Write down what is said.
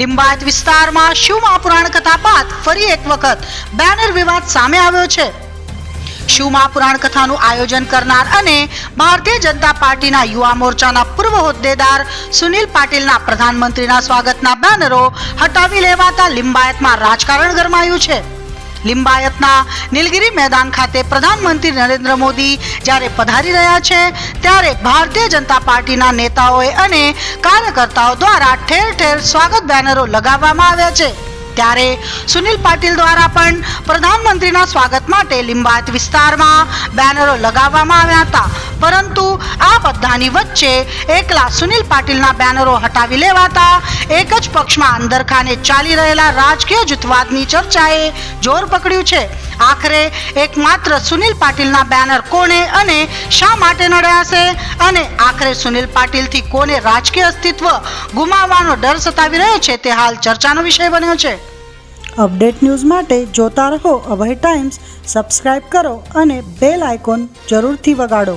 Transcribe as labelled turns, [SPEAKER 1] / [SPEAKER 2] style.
[SPEAKER 1] લિંબાયત વિસ્તારમાં શિવ મહાપુરાણ કથા બાદ ફરી એક વખત બેનર વિવાદ સામે આવ્યો છે. શિવ મહાપુરાણ કથાનું આયોજન કરનાર અને ભારતીય જનતા પાર્ટીના યુવા મોરચાના પૂર્વ હોદ્દેદાર સુનિલ પાટીલના પ્રધાનમંત્રીના સ્વાગતના બેનરો હટાવી લેવાતા લિંબાયતમાં રાજકારણ ગરમાયું છે. લિંબાયતના નીલગિરી મેદાન ખાતે પ્રધાનમંત્રી નરેન્દ્ર મોદી જ્યારે પધારી રહ્યા છે, ત્યારે ભારતીય જનતા પાર્ટીના નેતાઓએ અને કાર્યકર્તાઓ દ્વારા ઠેર ઠેર સ્વાગત બેનરો લગાવવામાં આવ્યા છે. ત્યારે સુનિલ પાટીલ દ્વારા પણ પ્રધાનમંત્રીના સ્વાગત માટે લિંબાયત વિસ્તારમાં બેનરો લગાવવામાં આવ્યા હતા. પરંતુ બધાની વચ્ચે એકલા સુનિલ પાટીલના બેનરો હટાવી લેવાતા, એક જ પક્ષમાં અંદરખાને ચાલી રહેલા રાજકીય જૂથવાદની ચર્ચાએ જોર પકડ્યું છે. આખરે એકમાત્ર સુનિલ પાટીલના બેનર કોને અને શા માટે નડ્યા અને આખરે સુનિલ પાટીલથી કોને રાજકીય અસ્તિત્વ ગુમાવવાનો ડર સતાવી રહ્યો છે તે હાલ ચર્ચાનો વિષય બન્યો છે.
[SPEAKER 2] અપડેટ ન્યૂઝ માટે જોતા રહો અભય ટાઈમ્સ, સબસ્ક્રાઇબ કરો અને બેલ આઇકોન જરૂરથી વગાડો.